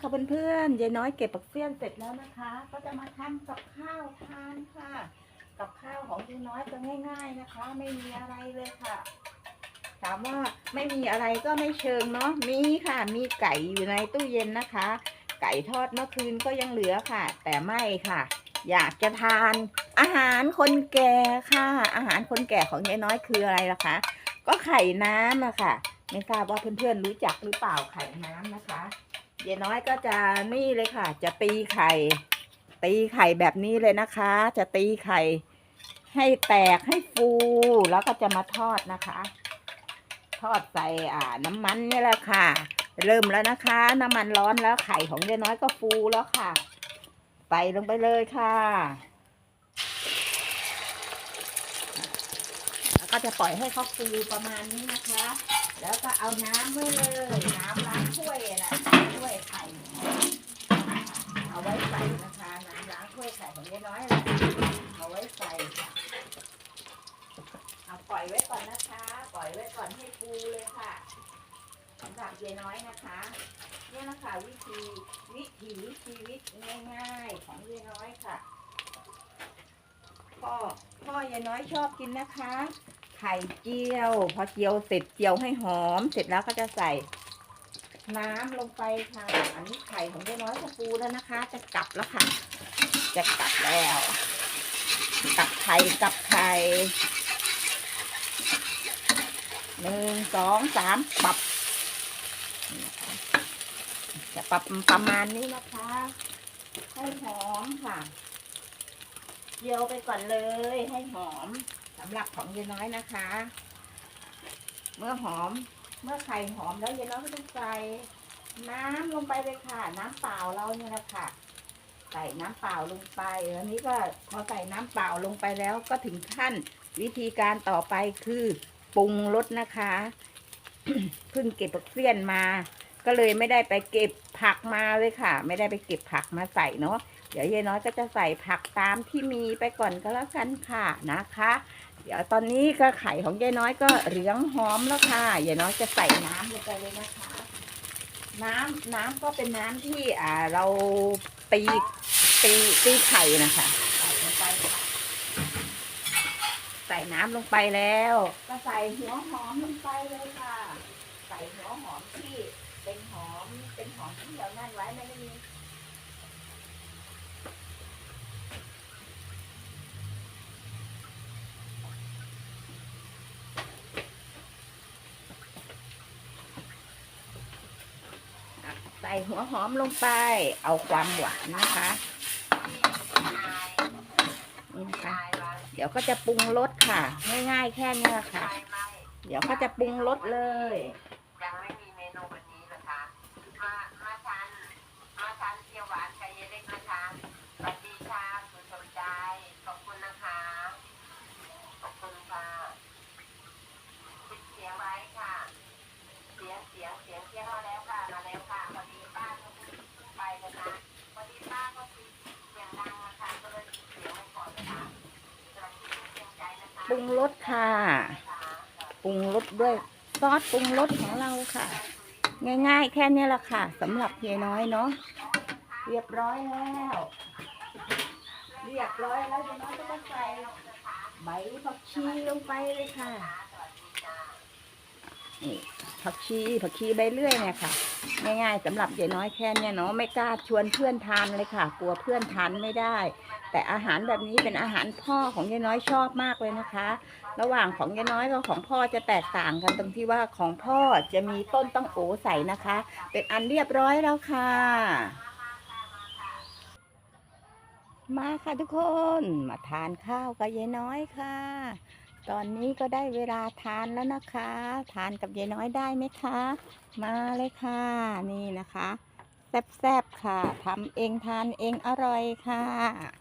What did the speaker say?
ค่ะเพื่อนๆยายน้อยเก็บปักเสี้ยนเสร็จแล้วนะคะ ก็จะมาทำกับข้าวทานค่ะ กับข้าวของยายน้อยก็ง่าย ๆนะคะ ไม่มีอะไรเลยค่ะ ถามว่าไม่มีอะไรก็ไม่เชิงเนาะมีค่ะ มีไก่อยู่ในตู้เย็นนะคะ ไก่ทอดเมื่อคืนก็ยังเหลือค่ะ แต่ไม่ค่ะ อยากจะทาน อาหารคนแก่ค่ะ อาหารคนแก่ของยายน้อยคืออะไรล่ะคะ ก็ไข่น้ำอะค่ะ ไม่ทราบว่าเพื่อนๆรู้จักหรือเปล่าไข่น้ำนะคะ ยายน้อยก็จะนี่เลยค่ะ จะตีไข่ ตีไข่แบบนี้เลยนะคะ จะตีไข่ ให้แตกให้ฟูแล้วก็จะมาทอดนะคะ ทอดใส่อ่า น้ำมันนี่แหละค่ะ เริ่มแล้วนะคะ น้ำมันร้อนแล้วไข่ของยายน้อยก็ฟูแล้วค่ะใส่ลงไปเลยค่ะแล้วก็จะปล่อยให้เขาฟูประมาณนี้นะคะ แล้วก็เอาน้ำไว้เลย น้ำล้างถ้วยน่ะถ้วยไข่เอาไว้ใส่นะคะ น้ำล้างถ้วยไข่ของยายน้อยแหละเอาไว้ใส่เอาปล่อยไว้ก่อนนะคะ ปล่อยไว้ก่อนให้ฟูเลยค่ะสำหรับยายน้อยนะคะเนี่ยนะคะวิธีวิถีชีวิตง่าย ๆ ของยายน้อยค่ะพ่อพ่อยายน้อยชอบกินนะคะ ไข่เจียว พอเจียวเสร็จเจียวให้หอม เสร็จแล้วก็จะใส่ น้ำลงไปค่ะ อันนี้ไข่ของยายน้อยจะฟูแล้วนะคะ จะกลับแล้วค่ะ จะกลับแล้วกลับไข่กลับไข่หนึ่งสองสามปรับจะปรับประมาณนี้นะคะ ให้หอมค่ะ เจียวไปก่อนเลยให้หอมสำหรับของยายน้อยนะคะ เมื่อหอมเมื่อไข่หอมแล้วยายน้อยก็ต้องใส่น้ำลงไปเลยค่ะ น้ำเปล่าเราเนี่ยนะคะใส่น้ำเปล่าลงไปแล้วนี้ก็พอใส่น้ำเปล่าลงไปแล้วก็ถึงขั้นวิธีการต่อไปคือปรุงรสนะคะเพิ่งเก็บผักเสี้ยนมา ก็เลยไม่ได้ไปเก็บผักมาเลยค่ะ ไม่ได้ไปเก็บผักมาใส่เนาะ เดี๋ยวยายน้อยก็จะใส่ผักตามที่มีไปก่อนก็แล้วกันค่ะนะคะ เดี๋ยวตอนนี้ก็ไข่ของยายน้อยก็เหลืองหอมแล้วค่ะยายน้อยจะใส่น้ำลงไปเลยนะคะ น้ำน้ำก็เป็นน้ำที่อ่าเราตีตีตีไข่นะคะใส่ลงไปค่ะใส่น้ำลงไปแล้ว ก็ใส่หัวหอมลงไปเลยค่ะ ใส่หัวหอมที่เป็นหอมเป็นหอมที่เรานั่นไว้ไม่ได้มี ส่หัวหอมลงไป เอาความหวานนะคะ นี่นะคะ เดี๋ยวก็จะปรุงรสค่ะ ง่ายๆแค่นี้ค่ะ เดี๋ยวก็จะปรุงรสเลย ยังไม่มีเมนูวันนี้เหรอคะ มา มาทาน มาทานเจียวหวานไก่เยเล็กนะคะสวัสดีค่ะคุณสมใจ ขอบคุณนะคะ ขอบคุณค่ะปิดเสียงไว้ค่ะ เสียง เสียง เสียงเสียงมาแล้วค่ะ มาแล้วค่ะพอดีป้าก็เพิ่งไปนะคะพอดีป้าก็คือเสียงดังนะคะก็เลยปิดเสียงไว้ก่อนนะคะสวัสดีคุณเสียงใจนะคะ ปรุงรสค่ะ ปรุงรสด้วยซอสปรุงรสของเราค่ะ ง่ายๆ แค่นี้แหละค่ะสำหรับเฮียน้อยเนาะเรียบร้อยแล้ว เรียบร้อยแล้วเฮียน้อยก็ใส่ใบผักชีลงไปเลยค่ะ นี่ผักชีผักชีใบเลื่อยเนี่ยค่ะ ง่ายๆสำหรับเฮียน้อยแค่เนี้ยเนาะไม่กล้าชวนเพื่อนทานเลยค่ะ กลัวเพื่อนทานไม่ได้ แต่อาหารแบบนี้เป็นอาหารพ่อของยายน้อยชอบมากเลยนะคะ ระหว่างของยายน้อยกับของพ่อจะแตกต่างกันตรงที่ว่าของพ่อจะมีต้นต้องโอใส่นะคะ เป็นอันเรียบร้อยแล้วค่ะ มาค่ะทุกคนมาทานข้าวกับยายน้อยค่ะ ตอนนี้ก็ได้เวลาทานแล้วนะคะ ทานกับยายน้อยได้ไหมคะ มาเลยค่ะ นี่นะคะ แซ่บๆค่ะทำเองทานเองอร่อยค่ะ